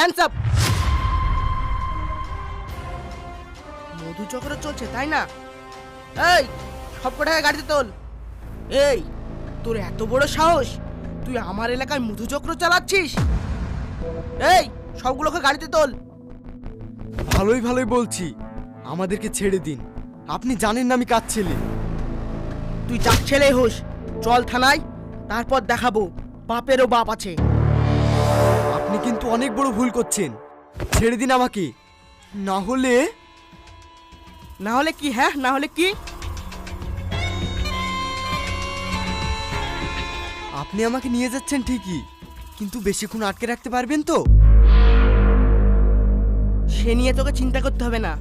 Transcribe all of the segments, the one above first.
Hands up মধু চক্র চলছে তাই না? এই সব কটাকে গাড়িতে তোল। এই তোর এত বড় সাহস? তুই আমার এলাকায় মধু চক্র চালাচ্ছিস? এই সবগুলোকে গাড়িতে তোল। ভালোই ভালোই বলছি। আমাদেরকে ছেড়ে দিন। আপনি জানেন না আমি কাজ ছেলে। তুই যাক ছেলে হোস চল থানায় তারপর দেখাবো বাপেরও বাপ আছে। আপনি কিন্তু অনেক বড় ভুল করছেন। ছেড়ে দিন আমাকে। না হলে না হলে কি হ্যাঁ? না হলে কি? আপনি আমাকে নিয়ে যাচ্ছেন ঠিকই, কিন্তু বেশিক্ষণ আটকে রাখতে পারবেন তো? সে নিয়ে তোকে চিন্তা করতে হবে না।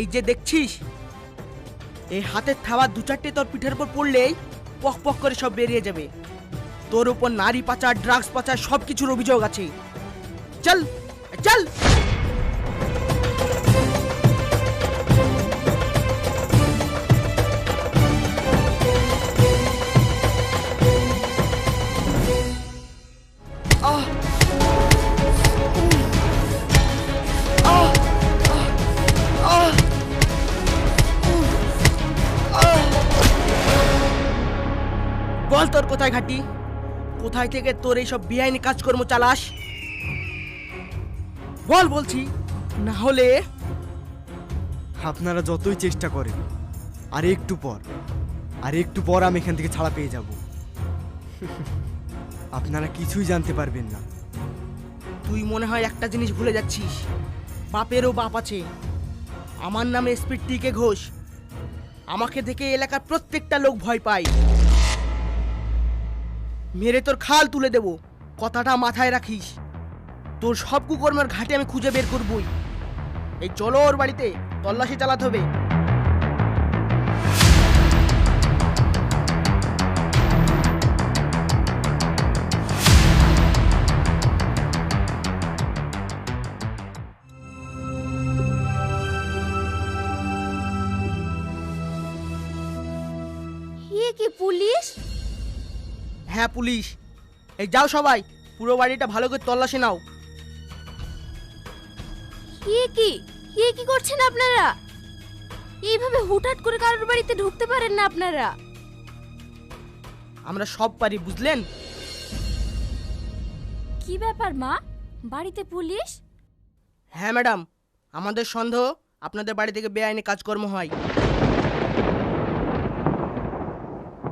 এই যে দেখছিস, এই হাতের থাবা দু চারটে তোর পিঠের উপর পড়লেই পক পক করে সব বেরিয়ে যাবে। তোর উপর নারী পাচার ড্রাগস পাচার সব কিছুর অভিযোগ আছে। চল চল। বল তোর কোথায় ঘাটি? কোথায় থেকে তোর এইসব বেআইনি কাজকর্ম চালাস? বল বলছি না হলে আপনারা যতই চেষ্টা করেন আর একটু পর আর একটু পর আমি এখান থেকে ছাড়া পেয়ে যাব। আপনারা কিছুই জানতে পারবেন না। তুই মনে হয় একটা জিনিস ভুলে যাচ্ছিস। বাপেরও বাপ আছে। আমার নামে এসপি টিকে ঘোষ। আমাকে দেখে এলাকার প্রত্যেকটা লোক ভয় পায়। মেরে তোর খাল তুলে দেব। কথাটা মাথায় রাখিস। তোর সব কুকর্মের ঘাটে আমি খুঁজে বের করবই। এই চলো ওর বাড়িতে, তল্লাশি চালাতে হবে। হ্যাঁ পুলিশ। এই যাও সবাই পুরো বাড়িটা ভালো করে তল্লাশি নাও। এ কি? এ কি করছেন আপনারা? এইভাবে হুটহাট করে কারোর বাড়িতে ঢুকতে পারেন না আপনারা। আমরা সব পারি বুঝলেন? কি ব্যাপার মা? বাড়িতে পুলিশ? হ্যাঁ ম্যাডাম। আমাদের সন্দেহ আপনাদের বাড়ি থেকে বেআইনি কাজকর্ম হয়।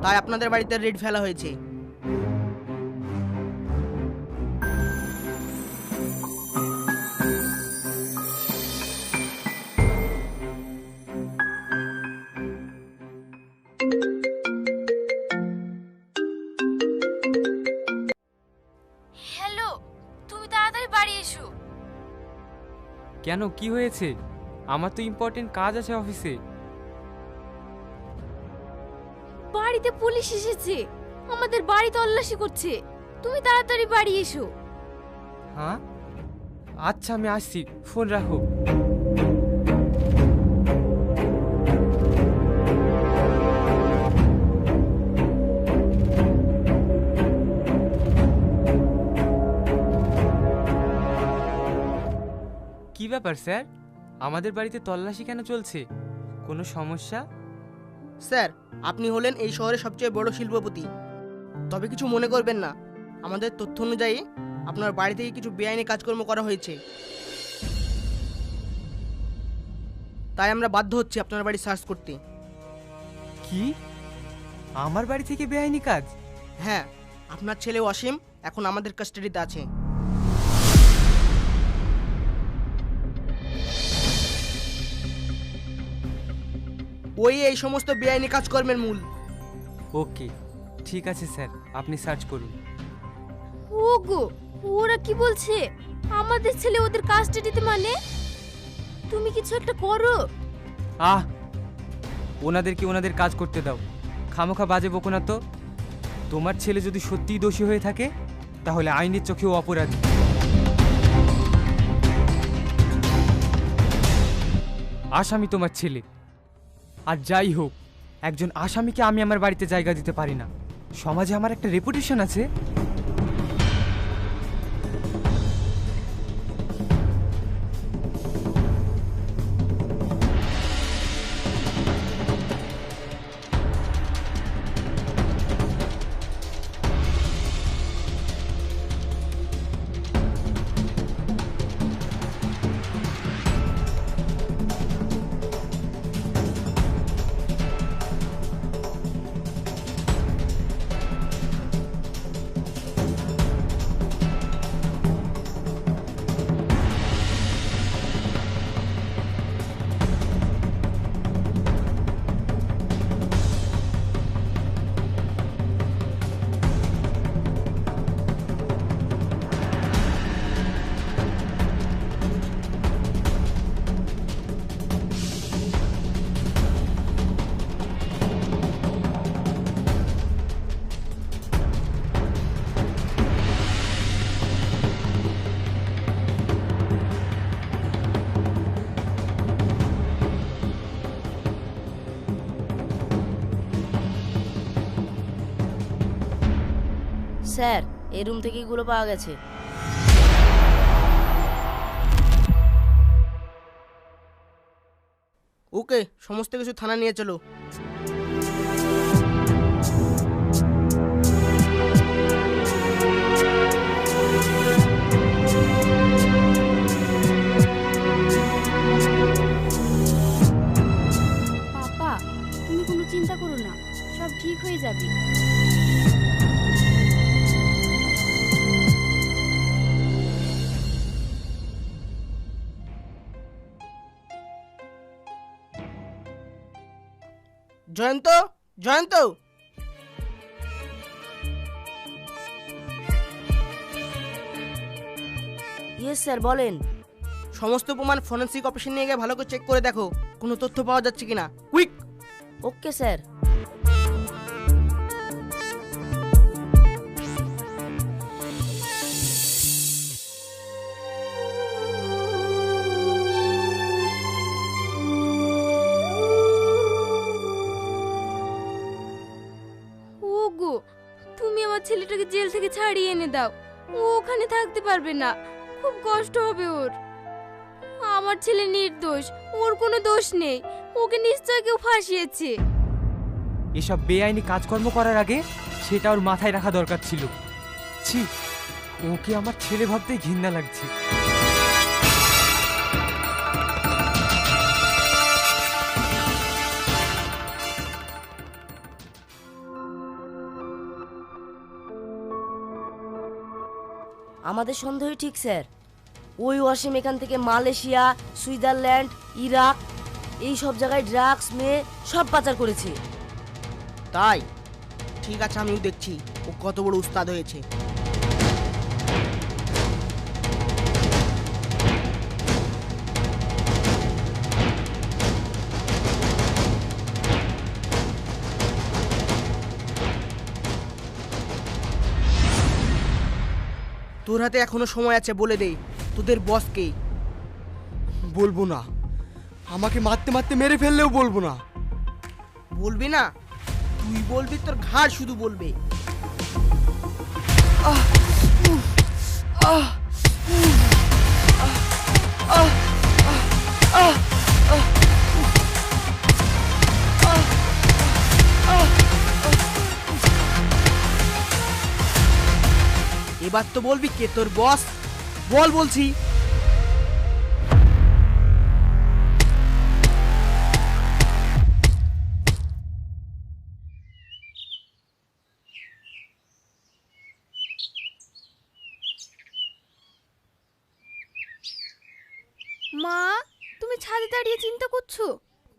তাই আপনাদের বাড়িতে রেড ফেলা হয়েছে। কেন? কি হয়েছে? আমার তো ইম্পর্টেন্ট কাজ আছে অফিসে। বাড়িতে পুলিশ এসেছে। আমাদের বাড়ি তল্লাশি করছে। তুমি তাড়াতাড়ি বাড়ি এসো। হ্যাঁ? আচ্ছা আমি আসছি। ফোন রাখো। কি ব্যাপার স্যার? আমাদের বাড়িতে তল্লাশি কেন চলছে? কোনো সমস্যা? স্যার আপনি হলেন এই শহরের সবচেয়ে বড় শিল্পপতি। তবে কিছু মনে করবেন না। আমাদের তথ্য অনুযায়ী আপনার বাড়ি থেকে কিছু বেআইনি কাজকর্ম করা হয়েছে। তাই আমরা বাধ্য হচ্ছি আপনার বাড়ি সার্চ করতে। কি? আমার বাড়ি থেকে বেআইনি কাজ? হ্যাঁ আপনার ছেলে অসীম এখন আমাদের কাস্টাডিতে আছে। ওই এই সমস্ত বেআইনি কাজকর্মের মূল। ওকে ঠিক আছে স্যার আপনি সার্চ করুন। ওগো ওরা কি বলছে? আমাদের ছেলে ওদের কাস্টাডিতে মানে? তুমি কিছু একটা করো। আহ ওনাদেরকে ওনাদের কাজ করতে দাও? খামোখা বাজে বকো না তো। তোমার ছেলে যদি সত্যিই দোষী হয়ে থাকে তাহলে আইনের চোখেও অপরাধী। আসামি তোমার ছেলে। আর যাই হোক, একজন আসামিকে আমি আমার বাড়িতে জায়গা দিতে পারি না। সমাজে আমার একটা রেপুটেশন আছে। স্যার এই রুম থেকে এগুলো পাওয়া গেছে। ওকে সমস্ত কিছু থানা নিয়ে চলো। পাপা তুমি কোনো চিন্তা করো না সব ঠিক হয়ে যাবে। জয়ন্ত জয়ন্ত। ইয়েস স্যার বলেন। সমস্ত প্রমাণ ফরেন্সিক অফিসে নিয়ে গিয়ে ভালো করে চেক করে দেখো কোনো তথ্য পাওয়া যাচ্ছে কিনা। কুইক ওকে স্যার আমার জেল থেকে ছাড়িয়ে এনে দাও। ও ওখানে থাকতে পারবে না। খুব কষ্ট হবে ওর। আমার ছেলে নির্দোষ, ওর কোনো দোষ নেই। ওকে নিশ্চয় কেউ ফাঁসিয়েছে। এসব বেআইনি কাজকর্ম করার আগে সেটা ওর মাথায় রাখা দরকার ছিল। ছি, ওকে আমার ছেলে ভাবতেই ঘৃণা লাগছে। আমাদের সন্দেহ ঠিক, স্যার। ওই ওয়াসিম এখান থেকে মালয়েশিয়া, সুইজারল্যান্ড, ইরাক, এই সব জায়গায় ড্রাগস মেয়ে সব পাচার করেছে। তাই? ঠিক আছে, আমিও দেখছি। ও কত বড় উস্তাদ হয়েছে। হাতে এখনও সময় আছে বলে দে তোদের বসকে বলব না আমাকে মারতে মারতে মেরে ফেললেও বলব না বলবি না তুই বলবি তোর ঘাড় শুধু বলবে এবার তো বলবি কে তোর বস বল বলছি। মা, তুমি ছাদে দাঁড়িয়ে চিন্তা করছ?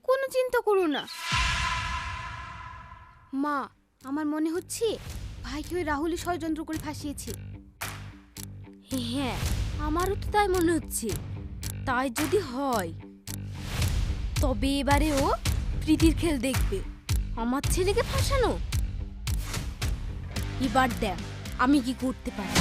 কোনো চিন্তা করো না। মা, আমার মনে হচ্ছে ভাইকে ওই রাহুলই ষড়যন্ত্র করে ফাঁসিয়েছে। হ্যাঁ আমারও তো তাই মনে হচ্ছে। তাই যদি হয়, তবে এবারে ও প্রীতির খেল দেখবে, আমার ছেলেকে ফাঁসানো। এবার দেখ, আমি কি করতে পারি।